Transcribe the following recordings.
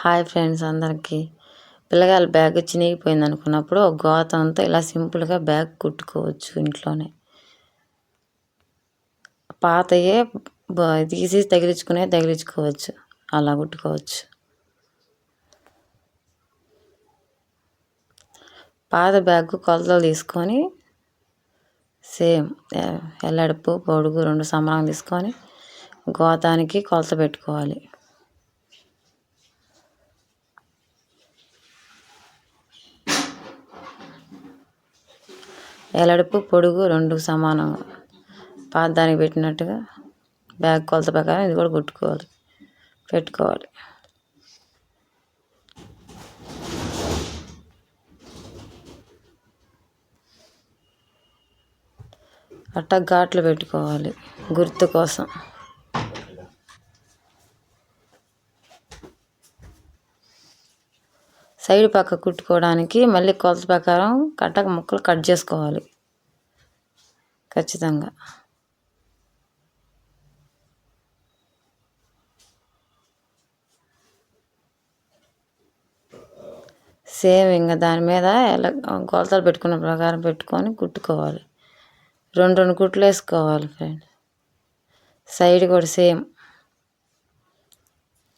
Hi friends అందరికీ. పిల్లగాల bag చినిగిపోయింది అనుకున్నప్పుడు ఒక గోతంతో ఇలా సింపుల్గా బ్యాగ్ కుట్టుకోవచ్చు ఇంట్లోనే. పాతయే తీసి తగిలించుకునే తగిలించుకోవచ్చు. అలా కుట్టుకోవచ్చు. పాత బ్యాగ్ కొలతలు తీసుకొని సేమ్ ఎల్లడుపు పొడుగు రెండు సమానం తీసుకొని గోతానికి కొలత పెట్టుకోవాలి. ఎలడుపు పొడుగు రెండు సమానంగా పాదానికి పెట్టినట్టుగా బ్యాగ్ కొలత ప్రకారం ఇది కూడా కుట్టుకోవాలి. పెట్టుకోవాలి. అట్ట ఘాట్లు పెట్టుకోవాలి గుర్తు కోసం. సైడ్ పక్క కుట్టుకోవడానికి మళ్ళీ కొలత ప్రకారం కట్టక ముక్కలు కట్ చేసుకోవాలి. ఖచ్చితంగా. సేమ్ ఇంకా దాని మీద ఎలా కొలతలు పెట్టుకున్న ప్రకారం పెట్టుకొని కుట్టుకోవాలి. రెండు రెండు కుట్లు వేసుకోవాలి ఫ్రెండ్ సైడ్ కూడా సేమ్.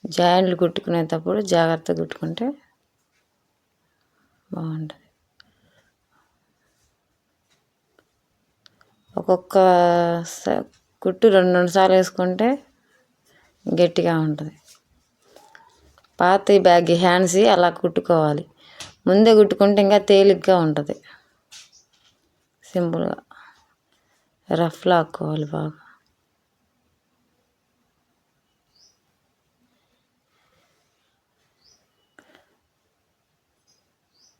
జాయింట్లు కుట్టుకునేటప్పుడు జాగ్రత్తగా కుట్టుకుంటే బాగుంటుంది. ఒక్కొక్క కుట్టు రెండు రెండు సార్లు వేసుకుంటే గట్టిగా ఉంటుంది. పాత బ్యాగ్ హ్యాండ్స్ అలా కుట్టుకోవాలి. ముందే కుట్టుకుంటే ఇంకా తేలిగ్గా ఉంటుంది. సింపుల్గా. రఫ్ లాక్కోవాలి బాగా.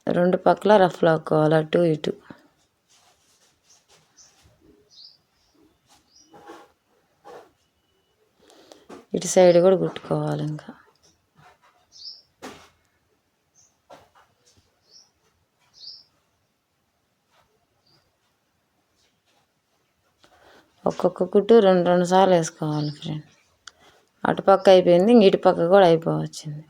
రెండు పక్కల రఫ్ లాక్కోవాలి అటు ఇటు. ఇటు సైడ్ కూడా కుట్టుకోవాలి ఇంకా. ఒక్కొక్క కుట్టు రెండు రెండు సార్లు వేసుకోవాలి ఫ్రెండ్. అటుపక్క అయిపోయింది ఇంక ఇటుపక్క కూడా అయిపోవచ్చింది.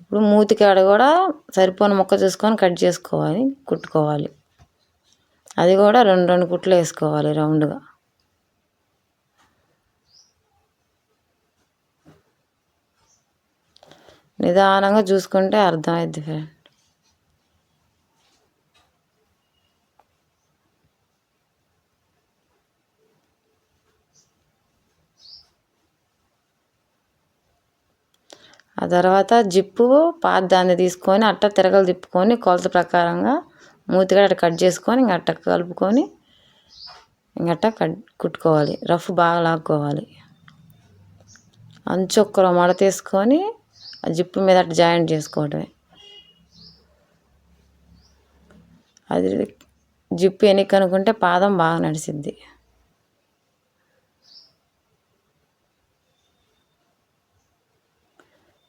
ఇప్పుడు మూతికాడ కూడా సరిపోని ముక్క చూసుకొని కట్ చేసుకోవాలి కుట్టుకోవాలి. అది కూడా రెండు రెండు కుట్లు వేసుకోవాలి రౌండ్గా. నిదానంగా చూసుకుంటే అర్థమైద్ది ఫ్రెండ్ ఆ తర్వాత జిప్పు పాత దాన్ని తీసుకొని అట్ట తిరగలు తిప్పుకొని కొలత ప్రకారంగా మూతిగా అట్ట కట్ చేసుకొని ఇంక అట్ట కలుపుకొని ఇంకట్ట కట్ కుట్టుకోవాలి. రఫ్ బాగా లాక్కోవాలి. అంచు ఒక్కరో మడ తీసుకొని ఆ జిప్పు మీద అట్ట జాయింట్ చేసుకోవటమే. అది జిప్పు వెనక్కి అనుకుంటే పాదం బాగా నడిచిద్ది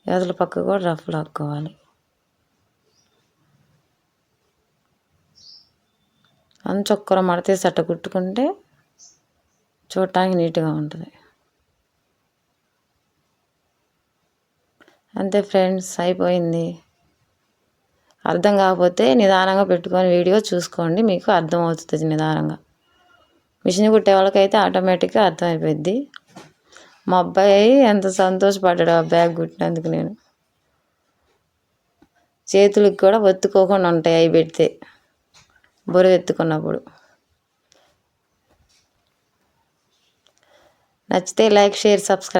ఎదుల పక్క కూడా రఫ్ లాక్కోవాలి. అంచొక్కర మడతేసి అట్ట కుట్టుకుంటే చూడటానికి నీట్గా ఉంటుంది. అంతే ఫ్రెండ్స్ అయిపోయింది. అర్థం కాకపోతే నిదానంగా పెట్టుకొని వీడియో చూసుకోండి మీకు అర్థం అవుతుంది నిదానంగా. మిషన్ కుట్టే వాళ్ళకైతే ఆటోమేటిక్గా అర్థమైపోద్ది మా అబ్బాయి ఎంత సంతోషపడ్డాడు ఆ బ్యాగ్ కుట్టినందుకు నేను. చేతులకు కూడా ఒత్తుకోకుండా ఉంటాయి అవి పెడితే బరువు ఎత్తుకున్నప్పుడు. నచ్చితే లైక్ షేర్ సబ్స్క్రైబ్